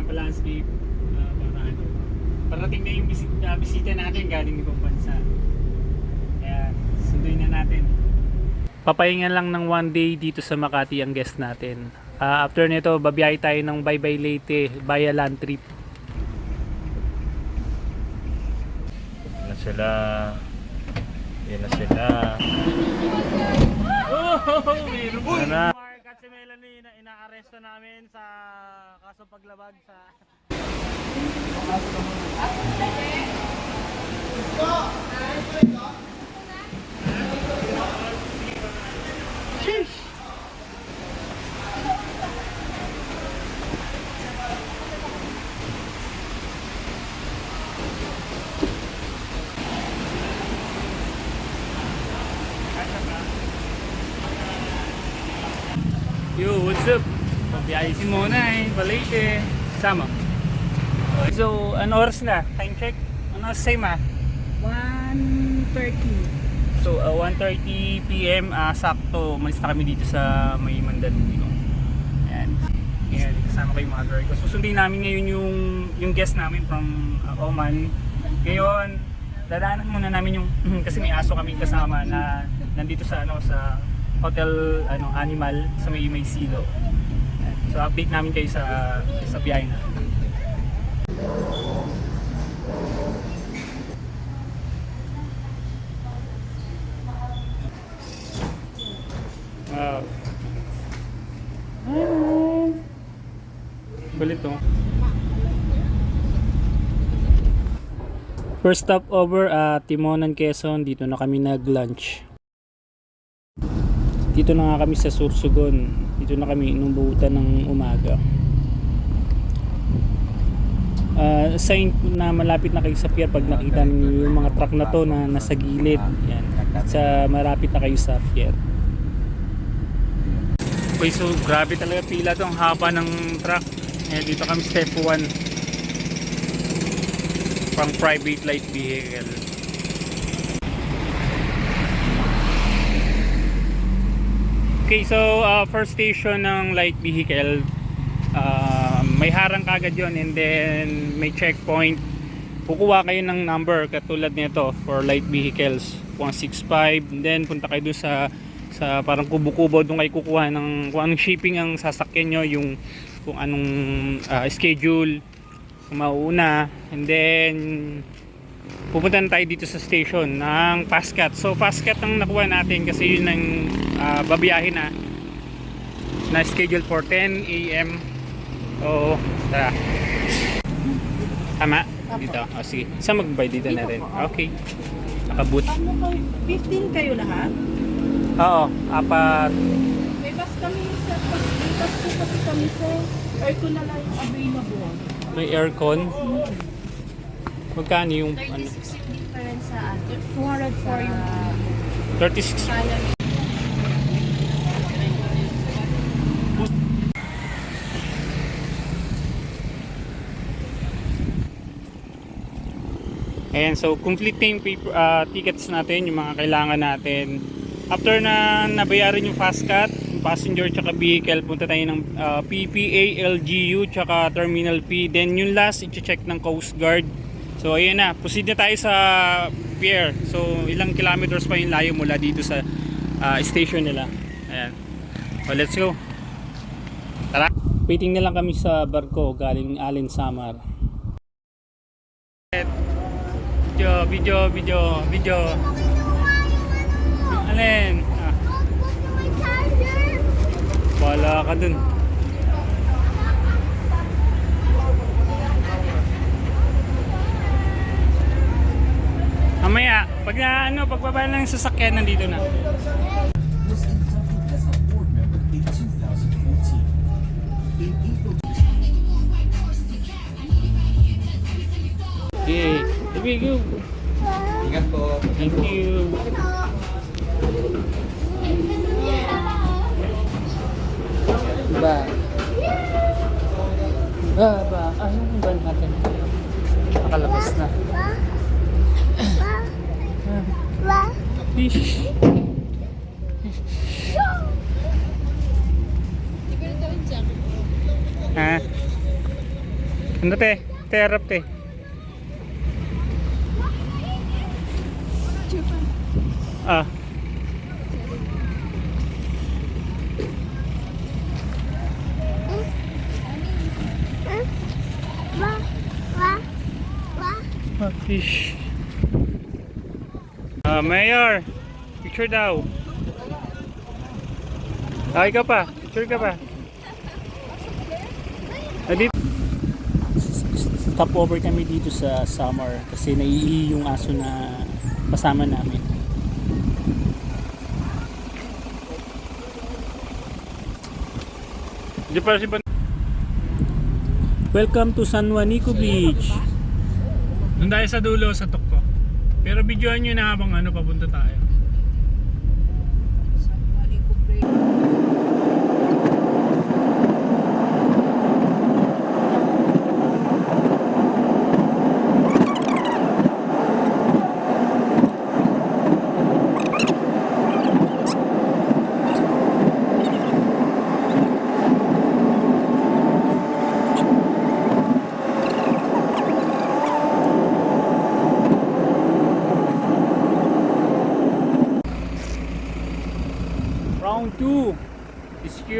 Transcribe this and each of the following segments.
Ayan, pa-landscape. Uh, para ano. Parating na yung bisit, ah, bisita natin galing ibang bansa. Ayan, sunduin na natin. Papahinga lang ng one day dito sa Makati ang guest natin. Ah, after nito, babiyahe tayo ng Bye Bye Leyte via land trip. Yan na sila. Yan na sila. Oh, meron Ano na? Si Melanie na inaaresto namin sa kaso paglabag sa Sama. So, ano oras na? Time check? Ano sa'yo ma? 1.30. So, uh, 1.30 p.m. ah, sakto. Umalis na kami dito sa may Mandaluyong. Ayan. Ayan, kasama ko yung mother ko. Susundin namin ngayon yung, yung guest namin from uh, Oman. Ngayon, dadaanan muna namin yung, kasi may aso kami kasama na nandito sa ano sa hotel ano animal sa may may silo. So update namin kayo sa sa biyahe na. Wow. Oh. First stop over at Timonan, Quezon. Dito na kami nag-lunch. Dito na nga kami sa Sursugon. Dito na kami inubutan ng umaga. Ah, sign na malapit na kayo sa pier pag nakita niyo yung mga truck na to na nasa gilid. Yan. Sa malapit na kayo sa pier. Okay, so grabe talaga pila to. Ang haba ng truck. Eh, dito kami step 1. Pang private light vehicle. Okay, so uh, first station ng light vehicle, uh, may harang kagad yon and then may checkpoint. Kukuha kayo ng number katulad nito for light vehicles, 165. And then punta kayo dun sa sa parang kubo-kubo doon kayo kukuha ng kung anong shipping ang sasakyan nyo, yung kung anong uh, schedule, kung mauuna. And then pupunta na tayo dito sa station ng Pascat. So Pascat ang nakuha natin kasi yun ang uh, babiyahin na na schedule for 10 a.m. So, tara. Tama? Dito. O sige. Isa magbay dito na rin. Okay. Nakaboot. Ano kayo? 15 kayo lahat? Oo. Apat. May bus kami sa bus, po kasi kami sa aircon na lang available. May aircon. Magkano yung ano? 36 yung difference sa ano. 200 for yung 36. Kala Ayan, so complete na yung paper, ah, tickets natin, yung mga kailangan natin. After na nabayaran yung FastCat, yung passenger tsaka vehicle, punta tayo ng ah, PPA, LGU tsaka terminal fee. Then yung last, i-check ng Coast Guard. So ayun na, proceed na tayo sa pier. So ilang kilometers pa yung layo mula dito sa ah, station nila. Ayan. So let's go. Tara. Waiting na lang kami sa barko galing Allen Samar. Video, video, video, video. Ah, wala ka dun. Mamaya, pag na, ano, pagbaba ng sasakyan, nandito na. was inducted as a board member in 2014. In April Okay, we go. Ingat po. Thank you. Ba. Ba, ba. Anong ba natin? Nakalabas na. Fish. Ha? Ano te? Harap te. Ah. Ah, fish. Ah, Mayor, picture daw. Ah, ikaw pa. Picture ka pa. Ah, dito. Stop over kami dito sa summer kasi naiihi yung aso na kasama namin. Di pa si Welcome to San Juanico Beach. Tayo sa dulo sa Tokpo. Pero videoan nyo na habang ano papunta tayo.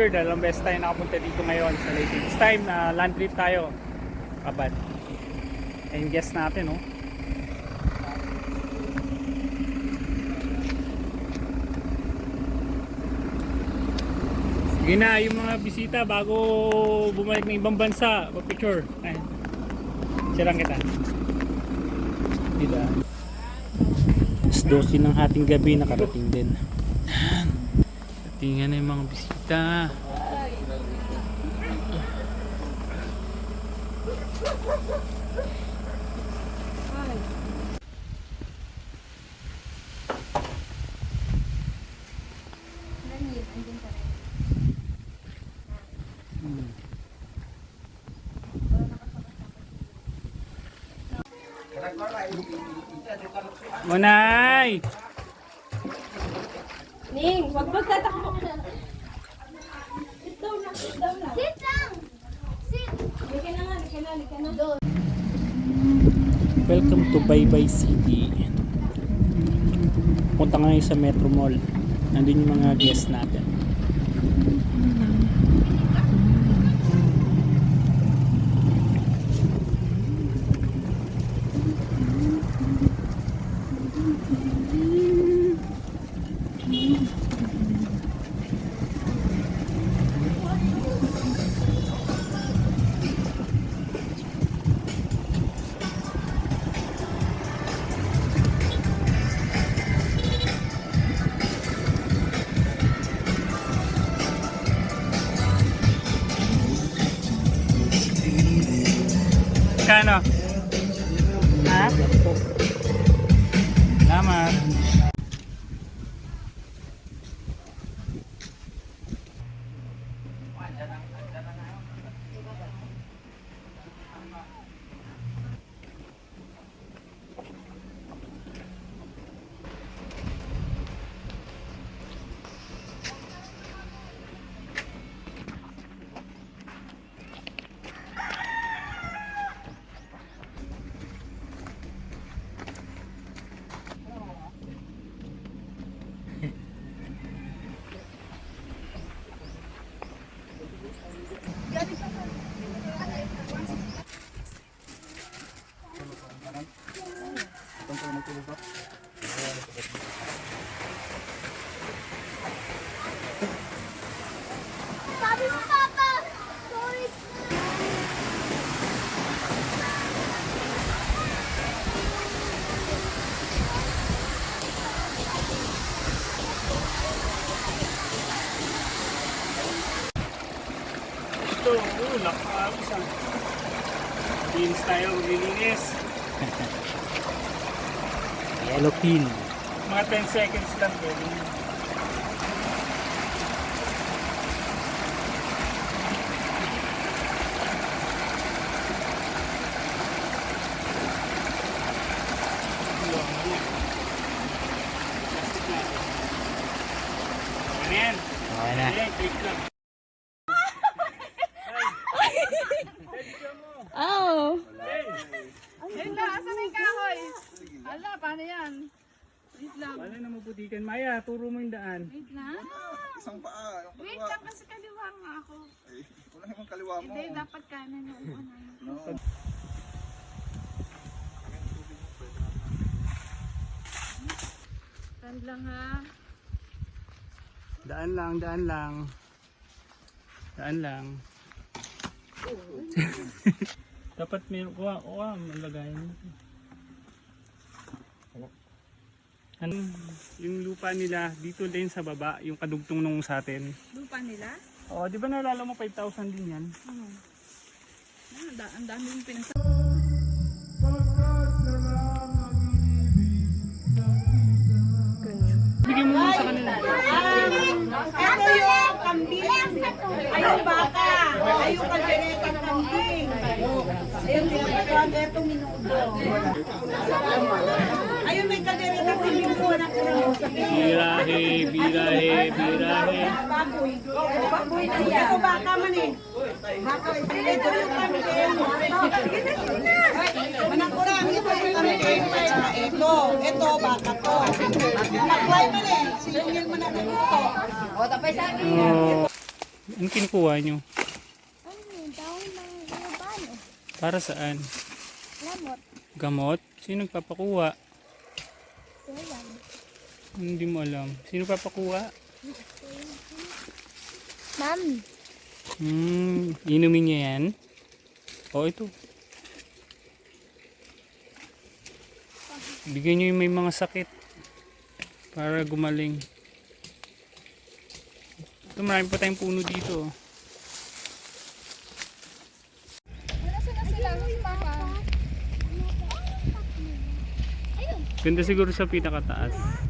Year dalawang best tayo nakapunta dito ngayon sa Lake. This time na land trip tayo. Kabad. And guess natin, oh. Sige na, yung mga bisita bago bumalik ng ibang bansa, picture. Ay. Sirang kita. Dito. Alas 12 ng hating gabi nakarating din. Tingnan na yung mga bisita. Manay! Ning, wag magtatakbo ka. Sit down na, sit down na. Sit down! Sit! Lika na nga, lika na, lika na. Welcome to Baybay City. Punta ngayon sa Metro Mall. Nandun yung mga guests natin. Sabi mo, Papa! Sorry. Ito, oh, nakakawis ah. Beans tayo maglilinis. Yellow pin. Mga 10 seconds lang pwede. na. Ano yan? Okay na. Ayan, click lang. Ay! Ay, video mo. Oh. Hala, asan na yung kahoy? Hala, paano yan? Wait na maputikan. Maya, turo mo yung daan. Wait lang. Isang paa, yung Wait kaliwa. lang kasi kaliwa nga ako. Eh, wala yung kaliwa mo. Hindi, dapat kanan yung ano. No. Stand lang ha. Daan lang, daan lang. Daan lang. Dapat may kuha, kuha, malagay mo. Ano, yung lupa nila dito din sa baba, yung kadugtong nung sa atin. Lupa nila? Oh, di ba nalala mo 5,000 din yan? Ah, da- ang dami yung pinag Bigyan mo muna sa kanila. Ito yung kambing. Ayun baka. Ayun kalderetang kambing. Ayun yung ito minudo. Ayun may kalderetang kambing po na Birahe, birahe, birahe. baboy. Baboy na yan. Ito baka man eh. Baka ito yung kambing. Manakurang ito yung. At saka ito. Ito baka to. Maglay man eh. Siningil man na ito. Oh, ano kinukuha nyo? Ano, ng labano. Para saan? Lamot. Gamot? Sino nagpapakuha? Hindi mo alam. Sino papakuha? Mami. Hmm, inumin niya yan? O, ito. Bigyan niyo yung may mga sakit para gumaling. Ito, marami pa tayong puno dito. Ayun. Ganda siguro sa pinakataas.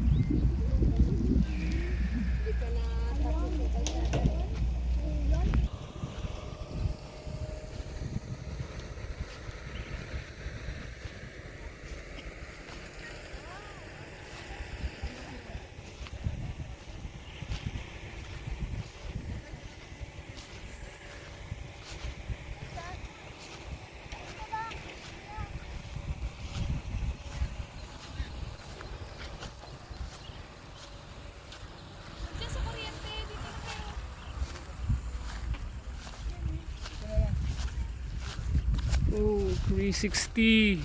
Oh, 360.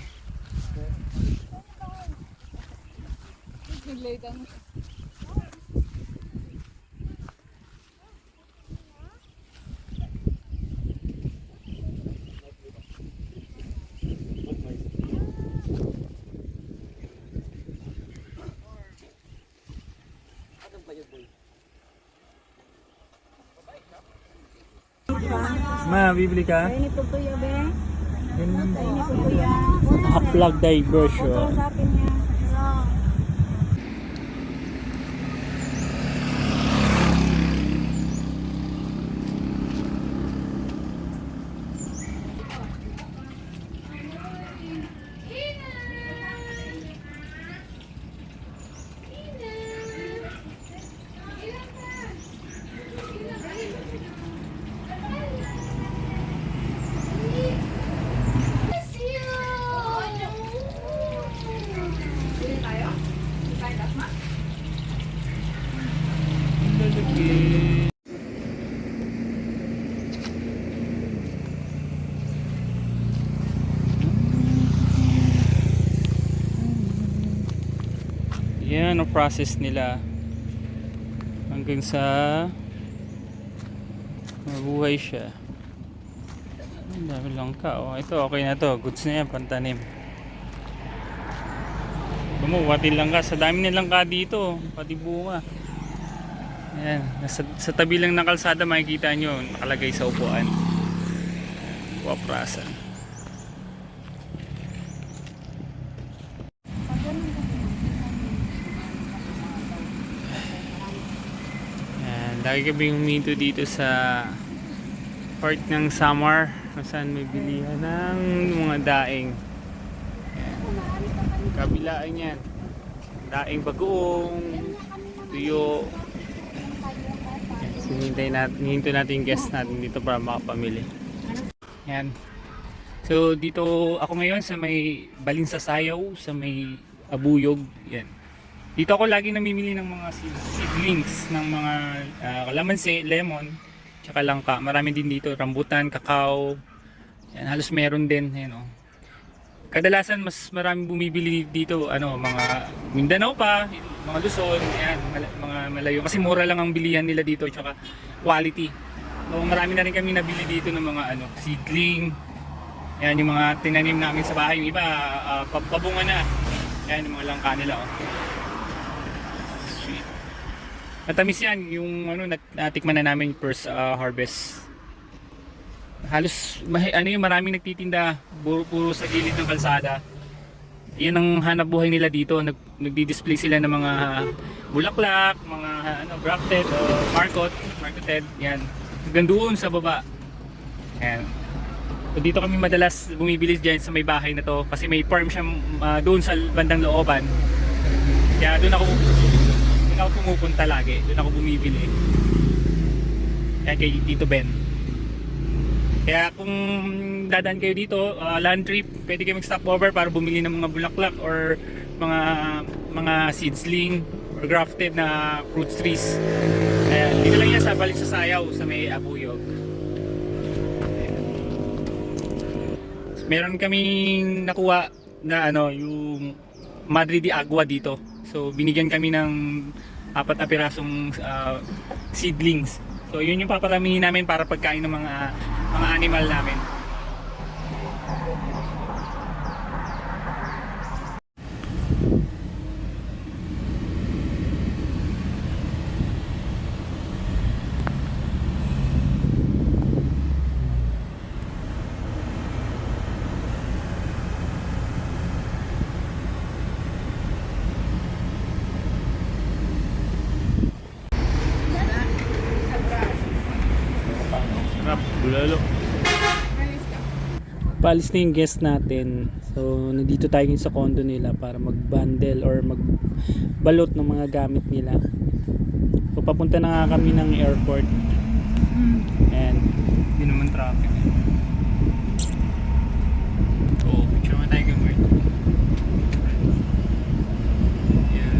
Ma, bibili ka? Ganun. Ini po kuya. Naka-plug diversion. Sapin niya. Bless you. Lalaki. Yan ang process nila hanggang sa mabuhay siya. Ang dami lang ka. Oh, ito okay na to. Goods na yan, pantanim. Kumuwatin lang ka. Sa dami nilang ka dito. Pati bunga. Ayan. Nasa, sa tabi lang ng kalsada makikita nyo. Nakalagay sa upuan. Waprasan. Ayan. Lagi kami huminto dito sa part ng summer kung saan may bilihan ng mga daing. Ayan. Kabilaan yan. Daing bagoong, tuyo, Hinintay natin, hinintay natin guest natin dito para makapamili. Yan. So dito ako ngayon sa may Balinsa Sayaw, sa may Abuyog. Yan. Dito ako lagi namimili ng mga seed- seedlings ng mga ah, kalamansi, lemon, tsaka langka. Marami din dito, rambutan, kakao. Yan, halos meron din, yan oh. Kadalasan mas marami bumibili dito, ano, mga Mindanao pa, mga Luzon, yan, mga malayo. Kasi mura lang ang bilihan nila dito, tsaka quality. So, marami na rin kami nabili dito ng mga ano, seedling. Yan yung mga tinanim namin sa bahay. Yung iba, pab- pabunga na. Yan yung mga langka nila. Oh. Sweet. Matamis yan. Yung ano, nat- natikman na namin first ah, harvest. Halos, ano yung maraming nagtitinda. Puro, puro sa gilid ng kalsada. Yan ang hanap buhay nila dito. Nag, nagdi-display sila ng mga bulaklak, mga ano, grafted, o marcot, marketed. Yan. Hanggang doon sa baba. Yan. So dito kami madalas bumibili dyan sa may bahay na to kasi may farm siya ah, doon sa bandang looban. Kaya doon ako doon ako pumupunta lagi. Doon ako bumibili. Kaya kay Tito Ben. Kaya kung dadaan kayo dito, ah, land trip, pwede kayo mag-stop over para bumili ng mga bulaklak or mga mga seedsling or grafted na fruit trees. Kaya dito lang yan sa balik sa Sayaw sa may Abuyog. meron kaming nakuha na ano yung Madre de Agua dito. So binigyan kami ng apat na pirasong ah, seedlings. So yun yung paparamihin namin para pagkain ng mga mga animal namin. Paalis na yung guest natin. So, nandito tayo sa condo nila para mag-bundle or mag-balot ng mga gamit nila. So, papunta na nga kami ng airport. And, hindi naman traffic. Oo, picture mo tayo gamit. Yeah.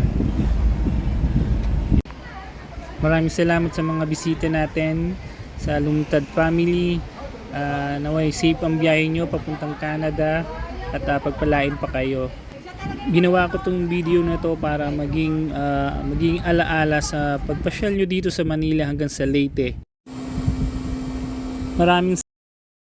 Maraming salamat sa mga bisita natin sa Lumtad Family. Ah, naway safe ang biyahe nyo papuntang Canada at ah, pagpalain pa kayo. Ginawa ko tong video na to para maging ah, maging alaala sa pagpasyal nyo dito sa Manila hanggang sa Leyte. Maraming